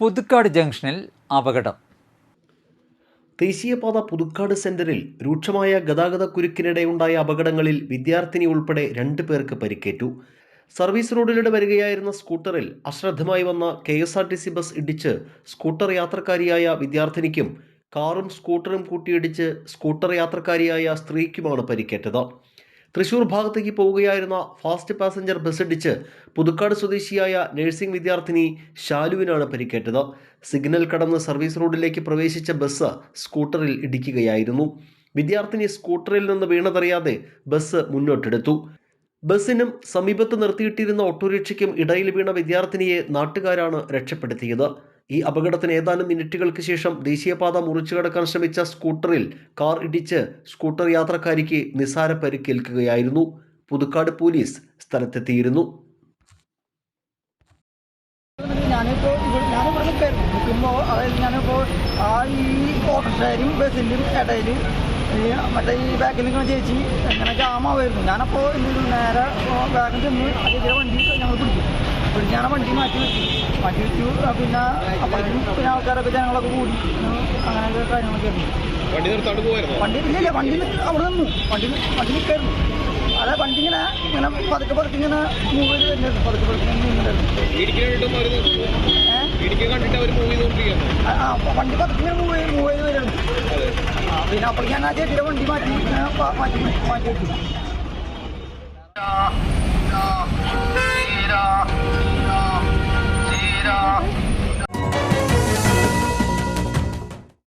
പുതുക്കാട് ജംഗ്ഷനിൽ അപകടം. ദേശീയപാത പുതുക്കാട് സെന്ററിൽ രൂക്ഷമായ ഗതാഗത കുരുക്കിനിടെയുണ്ടായ അപകടങ്ങളിൽ വിദ്യാർത്ഥിനി ഉൾപ്പെടെ രണ്ട് പേർക്ക് പരിക്കേറ്റു. സർവീസ് റോഡിലൂടെ വരികയായിരുന്ന സ്കൂട്ടറിൽ അശ്രദ്ധമായി വന്ന K S R T C bus ഇടിച്ച് സ്കൂട്ടർ യാത്രക്കാരിയായ വിദ്യാർത്ഥിനിക്കും കാറും സ്കൂട്ടറും കൂട്ടിയിടിച്ച് സ്കൂട്ടർ യാത്രക്കാരിയായ സ്ത്രീക്കുമാണ് പരിക്കേറ്റത്. തൃശൂർ ഭാഗത്തേക്ക് പോവുകയായിരുന്ന ഫാസ്റ്റ് പാസഞ്ചർ ബസ് ഇടിച്ച് പുതുക്കാട് സ്വദേശിയായ നഴ്സിംഗ് വിദ്യാർത്ഥിനി ഷാലുവിനാണ് പരിക്കേറ്റത്. സിഗ്നൽ കടന്ന് സർവീസ് റോഡിലേക്ക് പ്രവേശിച്ച ബസ് സ്കൂട്ടറിൽ ഇടിക്കുകയായിരുന്നു. വിദ്യാർത്ഥിനി സ്കൂട്ടറിൽ നിന്ന് വീണതറിയാതെ ബസ് മുന്നോട്ടെടുത്തു. ബസ്സിനും സമീപത്ത് നിർത്തിയിട്ടിരുന്ന ഓട്ടോറിക്ഷയ്ക്കും ഇടയിൽ വീണ വിദ്യാർത്ഥിനിയെ നാട്ടുകാരാണ് രക്ഷപ്പെടുത്തിയത്. ഈ അപകടത്തിന് ഏതാനും മിനിറ്റുകൾക്ക് ശേഷം ദേശീയപാത മുറിച്ചു കടക്കാൻ ശ്രമിച്ച സ്കൂട്ടറിൽ കാർ ഇടിച്ച് സ്കൂട്ടർ യാത്രക്കാരിക്ക് നിസാര പരിക്കേൽക്കുകയായിരുന്നു. പുതുക്കാട് പോലീസ് സ്ഥലത്തെത്തിയിരുന്നു. ഞാനിപ്പോൾ ഇവിടെ നിൽക്കായിരുന്നു. നിൽക്കുമ്പോൾ അതായത് ഞാനിപ്പോൾ ആ ഈ ഓട്ടോറിക്ഷയിലും ബസ്സിലും ഇടയിൽ മറ്റേ ഈ ബാക്കിൽ നിൽക്കുന്ന ചേച്ചി എങ്ങനെ ജാമാവായിരുന്നു ഞാനപ്പോൾ എന്ത് നേരെ ബാഗിൽ ചെന്ന് ആ വണ്ടി ഞങ്ങൾ പിടിച്ചു. പിടിച്ച് ഞാൻ വണ്ടി മാറ്റി വെച്ചു മാറ്റി വെച്ചു പിന്നെ അപ്പോഴും പിന്നെ ആൾക്കാരൊക്കെ ജനങ്ങളൊക്കെ കൂടി അങ്ങനെയൊക്കെ കാര്യങ്ങളൊക്കെ വണ്ടി നിർത്താണ്ട് പോയായിരുന്നോ വണ്ടി ഇല്ല വണ്ടി അവിടെ നിന്നു. വണ്ടി വണ്ടി നിൽക്കായിരുന്നു അതെ വണ്ടി ഇങ്ങനെ ഇങ്ങനെ പതുക്കെ പതുക്കെ ഇങ്ങനെ മൂവ് ചെയ്ത് വരുന്നുണ്ട് പതുക്കെ പതുക്കെ ഇങ്ങനെ വണ്ടി പതുക്കെ മൂവ് ചെയ്ത് മൂവ് ചെയ്ത് വരുന്നു. പിന്നെ അപ്പോൾ ഞാൻ ആ ചേട്ടിയുടെ വണ്ടി മാറ്റി ഇങ്ങനെ മാറ്റി മാറ്റി വെച്ചു.